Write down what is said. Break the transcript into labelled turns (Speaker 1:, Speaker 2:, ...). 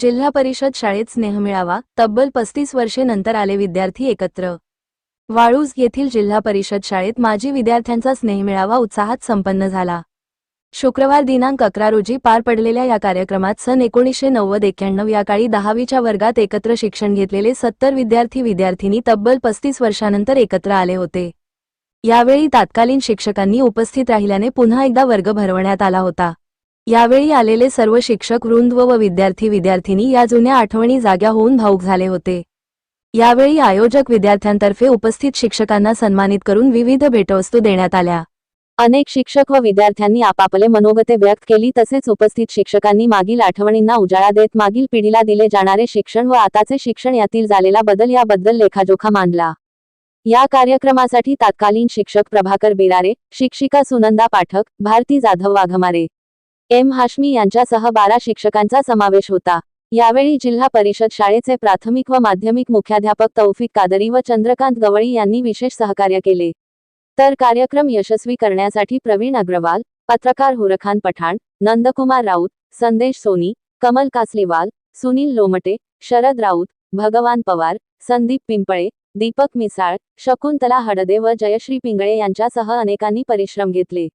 Speaker 1: जिल्हा परिषद शाळेत स्नेह मिळावा तब्बल पस्तीस वर्षे नंतर आले विद्यार्थी एकत्र. वाळूज येथील जिल्हा परिषद शाळेत माजी विद्यार्थ्यांचा स्नेह मिळावा उत्साहात संपन्न झाला. शुक्रवार दिनांक अकरा रोजी पार पडलेल्या या कार्यक्रमात सन एकोणीसशे नव्वद एक्क्याण्णव या काळी दहावीच्या वर्गात एकत्र शिक्षण घेतलेले सत्तर विद्यार्थी विद्यार्थिनी तब्बल पस्तीस वर्षानंतर एकत्र आले होते. यावेळी तात्कालीन शिक्षकांनी उपस्थित राहिल्याने पुन्हा एकदा वर्ग भरवण्यात आला होता. यावेळी आलेले सर्व शिक्षक वृंद व विद्यार्थी विद्यार्थिनी या जुन्या आठवणी जाग्या होऊन भाऊक झाले होते. यावेळी आयोजक विद्यार्थ्यांतर्फे उपस्थित शिक्षकांना सन्मानित करून विविध भेटवस्तू देण्यात आल्या. अनेक शिक्षक व विद्यार्थ्यांनी आपापले मनोगते व्यक्त केली तसेच उपस्थित शिक्षकांनी मागील आठवणींना उजाळा देत मागील पिढीला दिले जाणारे शिक्षण व आताचे शिक्षण यातील झालेला बदल याबद्दल लेखाजोखा मांडला. या कार्यक्रमासाठी तात्कालीन शिक्षक प्रभाकर बिरारे शिक्षिका सुनंदा पाठक भारती जाधव वाघमारे एम. हाशमी यांच्यासह बारा शिक्षकांचा समावेश होता. यावेळी जिल्हा परिषद शाळेचे प्राथमिक व माध्यमिक मुख्याध्यापक तौफिक कादरी व चंद्रकांत गवळी यांनी विशेष सहकार्य केले. तर कार्यक्रम यशस्वी करण्यासाठी प्रवीण अग्रवाल पत्रकार हुरखान पठाण नंदकुमार राऊत संदेश सोनी कमल कासलीवाल सुनील लोमटे शरद राऊत भगवान पवार संदीप पिंपळे दीपक मिसाळ शकुंतला हडदे व जयश्री पिंगळे यांच्यासह अनेकांनी परिश्रम घेतले.